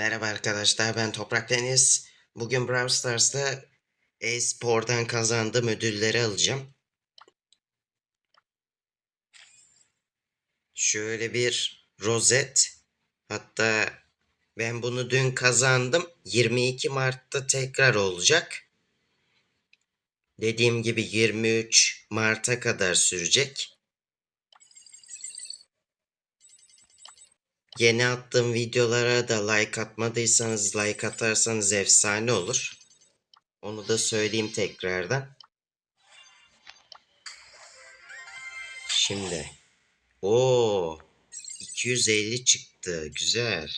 Merhaba arkadaşlar ben Toprak Deniz. Bugün Brawl Stars'ta e-spordan kazandığım ödülleri alacağım. Şöyle bir rozet. Hatta ben bunu dün kazandım. 22 Mart'ta tekrar olacak. Dediğim gibi 23 Mart'a kadar sürecek. Yeni attığım videolara da like atmadıysanız like atarsanız efsane olur. Onu da söyleyeyim tekrardan. Şimdi. o 250 çıktı. Güzel.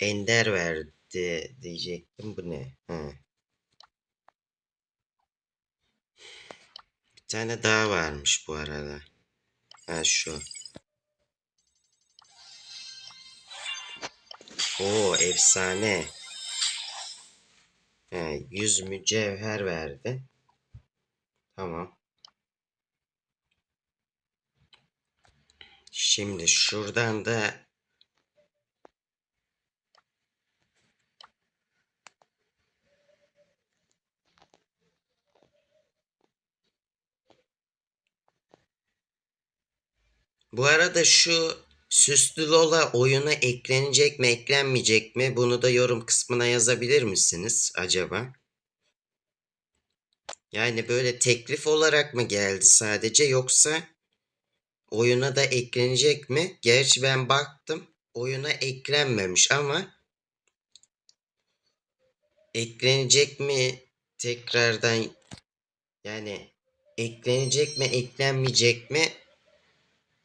Ender verdi diyecektim. Bu ne? Ha. Bir tane daha varmış bu arada. Şu. Oo efsane. He, 100 mücevher verdi. Tamam. Şimdi şuradan da Bu arada şu süslü Lola oyuna eklenecek mi eklenmeyecek mi? Bunu da yorum kısmına yazabilir misiniz acaba? Yani böyle teklif olarak mı geldi sadece yoksa oyuna da eklenecek mi? Gerçi ben baktım oyuna eklenmemiş ama eklenecek mi tekrardan yani eklenecek mi eklenmeyecek mi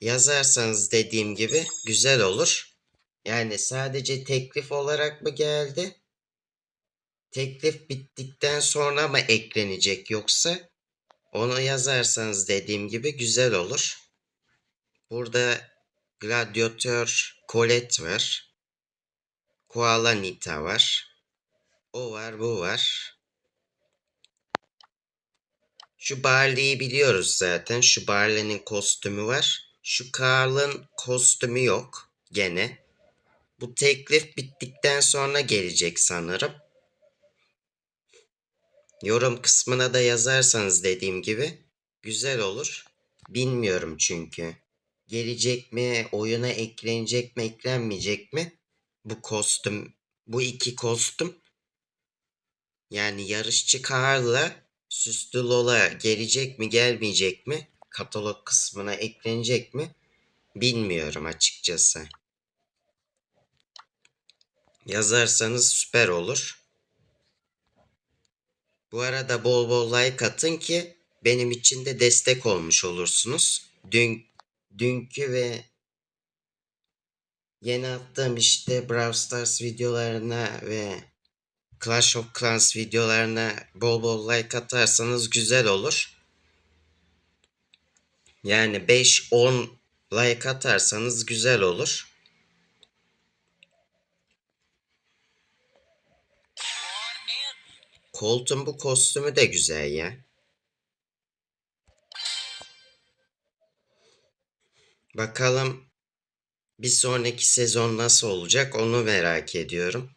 yazarsanız dediğim gibi güzel olur. Yani sadece teklif olarak mı geldi? Teklif bittikten sonra mı eklenecek yoksa onu yazarsanız dediğim gibi güzel olur. Burada Gladiator Colette var. Koala Nita var. O var bu var. Şu Barley'i biliyoruz zaten. Şu Barley'nin kostümü var. Şu Carl'ın kostümü yok gene. Bu teklif bittikten sonra gelecek sanırım. Yorum kısmına da yazarsanız dediğim gibi güzel olur. Bilmiyorum çünkü. Gelecek mi, oyuna eklenecek mi, eklenmeyecek mi? Bu kostüm, bu iki kostüm. Yani yarışçı Carl'la Süslü Lola gelecek mi, gelmeyecek mi? Katalog kısmına eklenecek mi? Bilmiyorum açıkçası. Yazarsanız süper olur. Bu arada bol bol like atın ki benim için de destek olmuş olursunuz. Dün dünkü ve yeni attığım işte Brawl Stars videolarına ve Clash of Clans videolarına bol bol like atarsanız güzel olur. Yani 5-10 like atarsanız güzel olur. Colt'un bu kostümü de güzel ya. Bakalım bir sonraki sezon nasıl olacak onu merak ediyorum.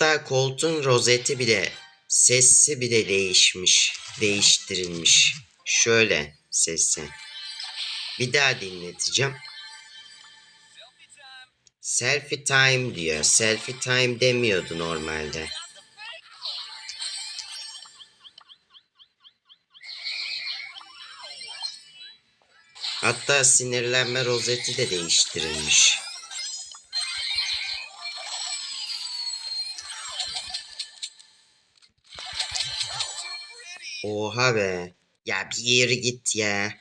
Hatta koltuğun rozeti bile sesi bile değişmiş, değiştirilmiş. Şöyle sesi. Bir daha dinleteceğim. Selfie time diyor. Selfie time demiyordu normalde. Hatta sinirlenme rozeti de değiştirilmiş. Oha be. Ya bir yürü git ya.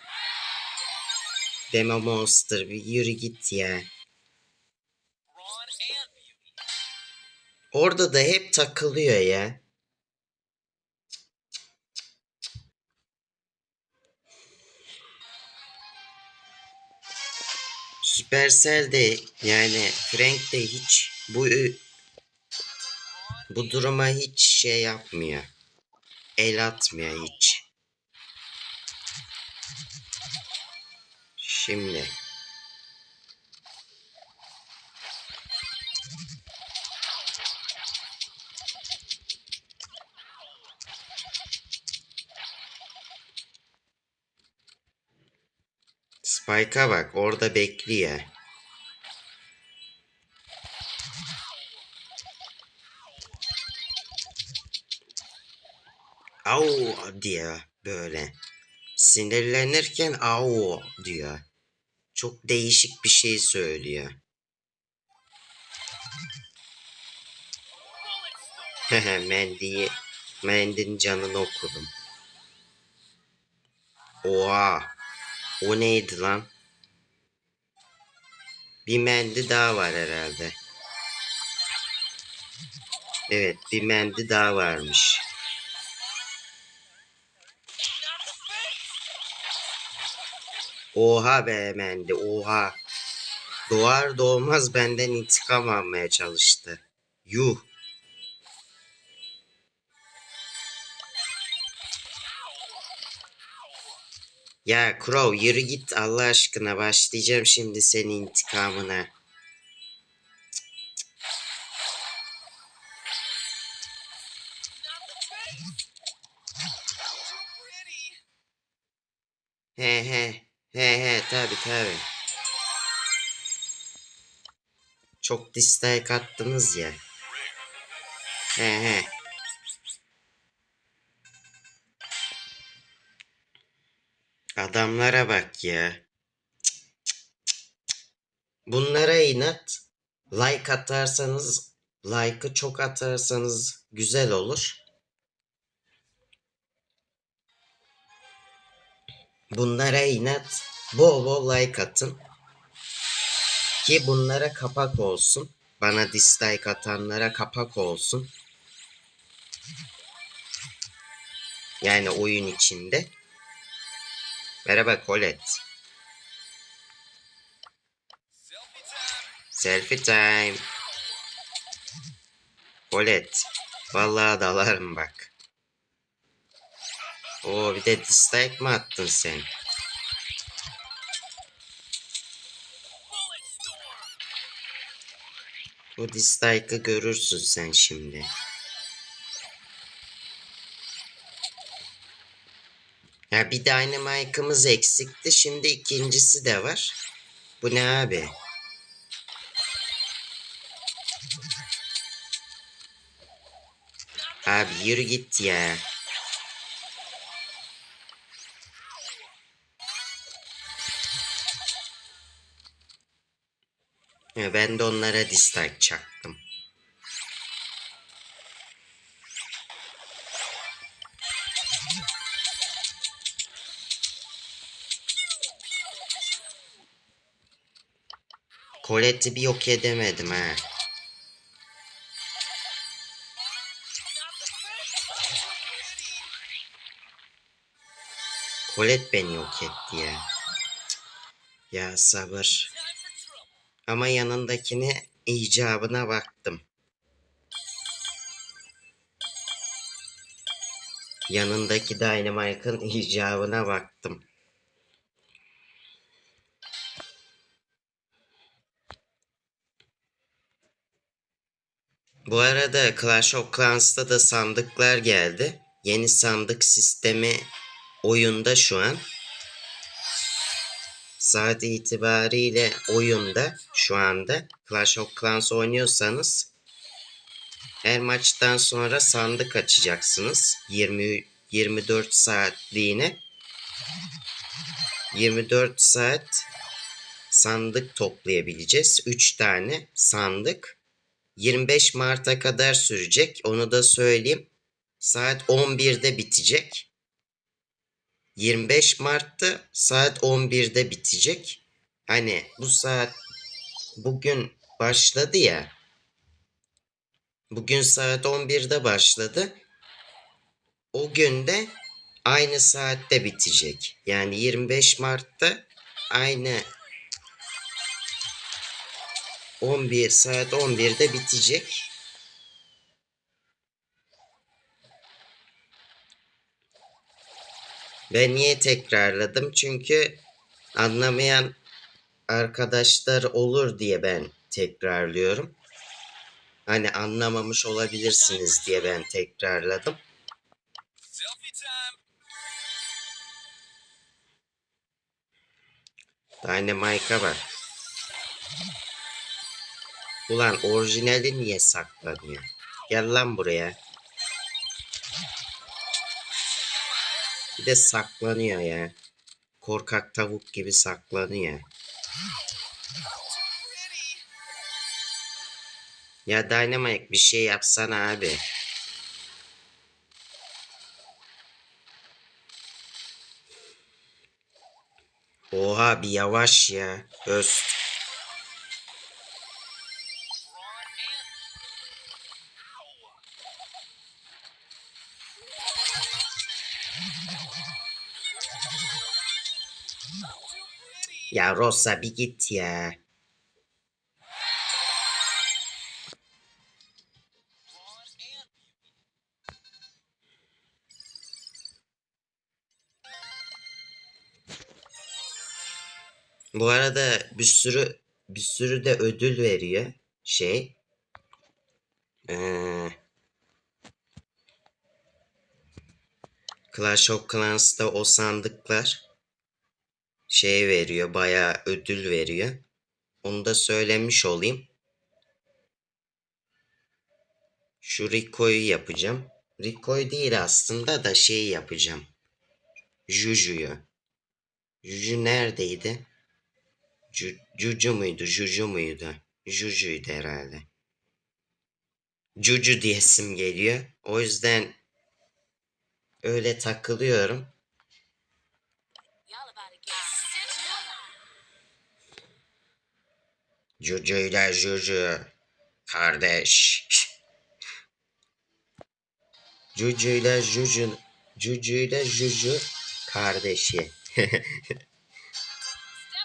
Demo Monster bir yürü git ya. Orada da hep takılıyor ya. Supercell de yani Frank de hiç bu bu duruma hiç şey yapmıyor. El atmıyor hiç. Şimdi Spike'a bak orada bekliyor. Au diyor böyle. Sinirlenirken au diyor. Çok değişik bir şey söylüyor. Mendy'yi, Mendy'nin canını okudum. Oha. O neydi lan? Bir mendi daha var herhalde. Evet bir mendi daha varmış. Oha be mendi oha. Doğar doğmaz benden intikam almaya çalıştı. Yuh. Ya Crow yürü git Allah aşkına başlayacağım şimdi senin intikamına. He he he he tabi tabi. Çok dislike attınız ya. He he. Adamlara bak ya. Bunlara inat. Like atarsanız, like'ı çok atarsanız güzel olur. Bunlara inat. Bol bol like atın. Ki bunlara kapak olsun. Bana dislike atanlara kapak olsun. Yani oyun içinde. Merhaba Colette. Selfie time. Colette. Vallahi dalarım bak. Oo bir de dislike mi attın sen? Bu dislike'ı görürsün sen şimdi. Ya bir Dynamite'ımız eksikti. Şimdi ikincisi de var. Bu ne abi? Abi yürü git ya. Ben de onlara dislike çaktım. Colette'i bir yok edemedim ha. Colette beni yok etti ya. Ya sabır. Ama yanındakine icabına baktım. Yanındaki Dynamite'ın icabına baktım. Bu arada Clash of Clans'ta da sandıklar geldi. Yeni sandık sistemi oyunda şu an. Saat itibariyle oyunda şu anda Clash of Clans oynuyorsanız her maçtan sonra sandık açacaksınız. 20 24 saatliğine 24 saat sandık toplayabileceğiz. 3 tane sandık. 25 Mart'a kadar sürecek. Onu da söyleyeyim. Saat 11'de bitecek. 25 Mart'ta saat 11'de bitecek. Hani bu saat bugün başladı ya. Bugün saat 11'de başladı. O gün de aynı saatte bitecek. Yani 25 Mart'ta aynı 11 saat 11'de bitecek. Ben niye tekrarladım? Çünkü anlamayan arkadaşlar olur diye ben tekrarlıyorum. Hani anlamamış olabilirsiniz diye ben tekrarladım. Dynamite'a bak. Ulan orijinali niye saklanıyor? Gel lan buraya. De saklanıyor ya. Korkak tavuk gibi saklanıyor. Ya Dynamite bir şey yapsana abi. Oha bir yavaş ya. Öz. Ya Rosa bir git ya. Bu arada bir sürü bir sürü de ödül veriyor şey. Ee, Clash of Clans'ta o sandıklar şey veriyor, bayağı ödül veriyor. Onu da söylemiş olayım. Şu Rico'yu yapacağım. Rico'yu değil aslında da şey yapacağım. Juju'yu. Juju neredeydi? Ju, Juju muydu? Juju muydu? Juju'ydu herhalde. Juju diyesim geliyor. O yüzden öyle takılıyorum. Juju'yla Juju. Kardeş. Juju'yla Juju. Juju'yla Juju kardeşi.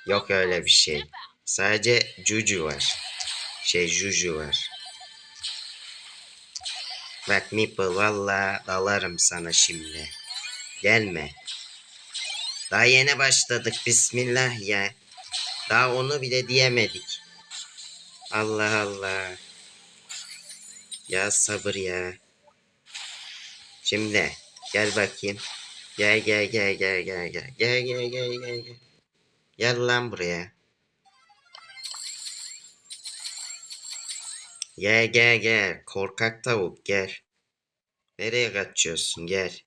Yok öyle bir şey. Sadece Juju var. Şey Juju var. Bak Meeple valla dalarım sana şimdi. Gelme. Daha yeni başladık bismillah ya. Daha onu bile diyemedik. Allah Allah. Ya sabır ya. Şimdi gel bakayım. Gel gel gel gel gel gel. Gel gel gel gel gel. Gel lan buraya. Gel gel gel. Korkak tavuk gel. Nereye kaçıyorsun gel.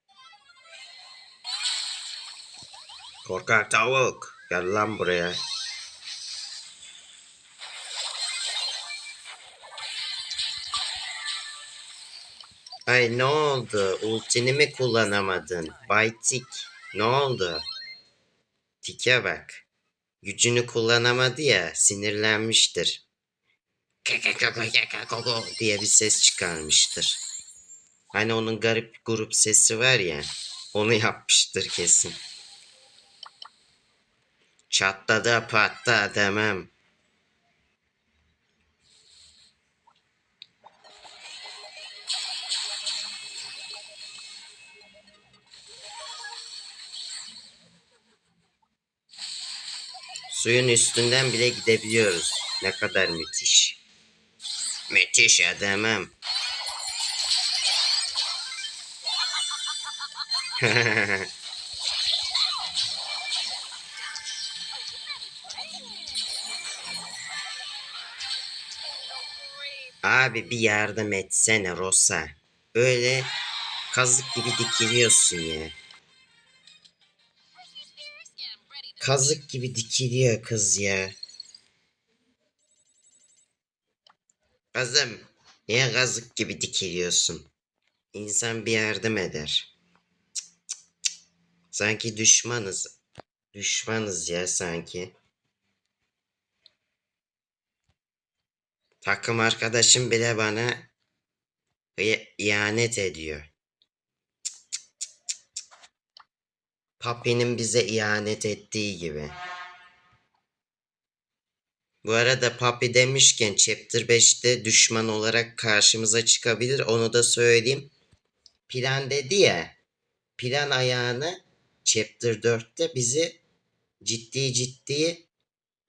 Korkak tavuk. Gel lan buraya. Ay ne oldu? Ultini mi kullanamadın? Bay Tik. Ne oldu? Tik'e bak. Gücünü kullanamadı ya sinirlenmiştir. diye bir ses çıkarmıştır. Hani onun garip grup sesi var ya. Onu yapmıştır kesin. Çatladı patta demem. Suyun üstünden bile gidebiliyoruz. Ne kadar müthiş. Müthiş adamım. Abi bir yardım etsene Rosa. Öyle kazık gibi dikiliyorsun ya. Kazık gibi dikiliyor kız ya. Kızım, niye kazık gibi dikiliyorsun? İnsan bir yardım eder. Sanki düşmanız. Düşmanız ya sanki. Takım arkadaşım bile bana ihanet ediyor. Papi'nin bize ihanet ettiği gibi. Bu arada Papi demişken Chapter 5'te düşman olarak karşımıza çıkabilir. Onu da söyleyeyim. Plan dedi ya. Plan ayağını Chapter 4'te bizi ciddi ciddi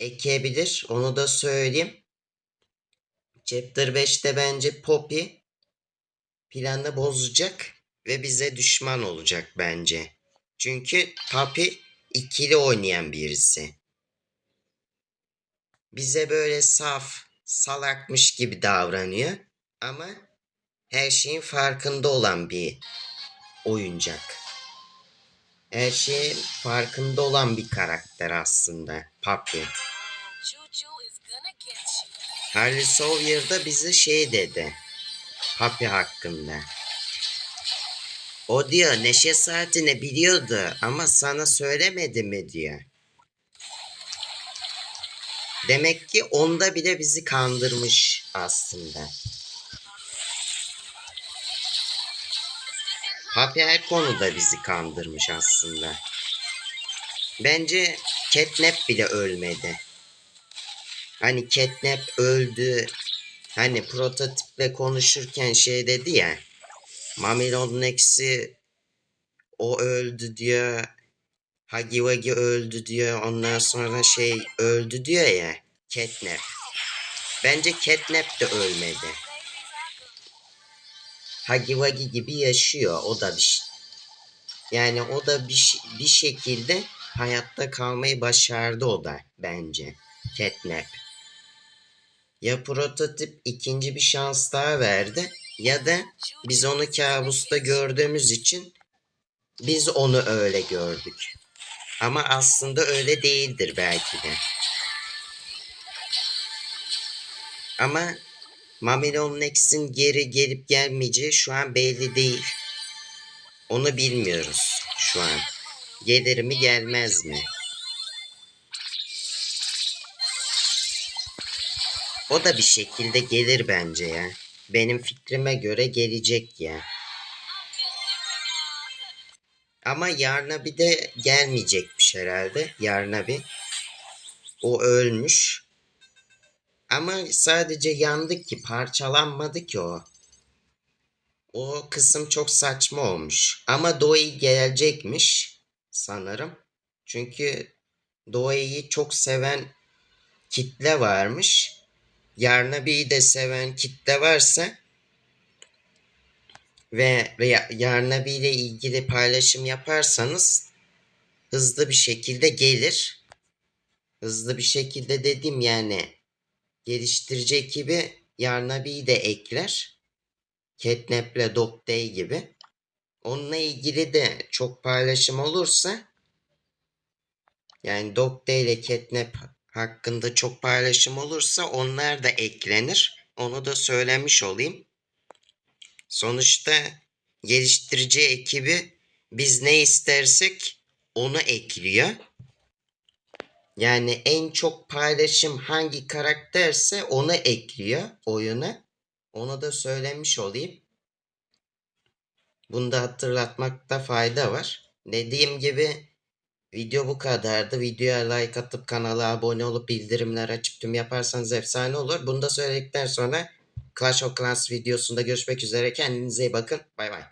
ekebilir. Onu da söyleyeyim. Chapter 5'te bence Poppy planı bozacak ve bize düşman olacak bence. Çünkü Poppy ikili oynayan birisi. Bize böyle saf, salakmış gibi davranıyor ama her şeyin farkında olan bir oyuncak. Her şeyin farkında olan bir karakter aslında you. Harry Sawyer da bize şey dedi. Papi hakkında. O diyor neşe saatini biliyordu ama sana söylemedi mi diyor. Demek ki onda bile bizi kandırmış aslında. Papi her konuda bizi kandırmış aslında. Bence Catnap bile ölmedi. Hani Catnap öldü. Hani prototiple konuşurken şey dedi ya. Mamelon Nex'i o öldü diyor. Hagi Wagi öldü diyor. Ondan sonra şey öldü diyor ya. Catnap. Bence Catnap de ölmedi. Hagi Wagi gibi yaşıyor. O da bir ş- yani o da bir, bir şekilde hayatta kalmayı başardı o da bence. Catnap. Ya prototip ikinci bir şans daha verdi ya da biz onu kabusta gördüğümüz için biz onu öyle gördük. Ama aslında öyle değildir belki de. Ama Mamelon Nex'in geri gelip gelmeyeceği şu an belli değil. Onu bilmiyoruz şu an. Gelir mi gelmez mi? O da bir şekilde gelir bence ya. Benim fikrime göre gelecek ya. Ama yarına bir de gelmeyecekmiş herhalde. Yarına bir. O ölmüş. Ama sadece yandı ki parçalanmadı ki o. O kısım çok saçma olmuş. Ama Doi gelecekmiş sanırım. Çünkü Doi'yi çok seven kitle varmış. Yarnabi'yi de seven kitle varsa ve Ya- Yarnabi ile ilgili paylaşım yaparsanız hızlı bir şekilde gelir. Hızlı bir şekilde dedim yani geliştirici ekibi Yarnabi'yi de ekler. Catnap'le Dog Day gibi. Onunla ilgili de çok paylaşım olursa yani Dog Day ile Catnap hakkında çok paylaşım olursa onlar da eklenir. Onu da söylemiş olayım. Sonuçta geliştirici ekibi biz ne istersek onu ekliyor. Yani en çok paylaşım hangi karakterse onu ekliyor oyuna. Onu da söylemiş olayım. Bunu da hatırlatmakta fayda var. Dediğim gibi video bu kadardı. Videoya like atıp kanala abone olup bildirimler açıp tüm yaparsanız efsane olur. Bunu da söyledikten sonra Clash of Clans videosunda görüşmek üzere. Kendinize iyi bakın. Bay bay.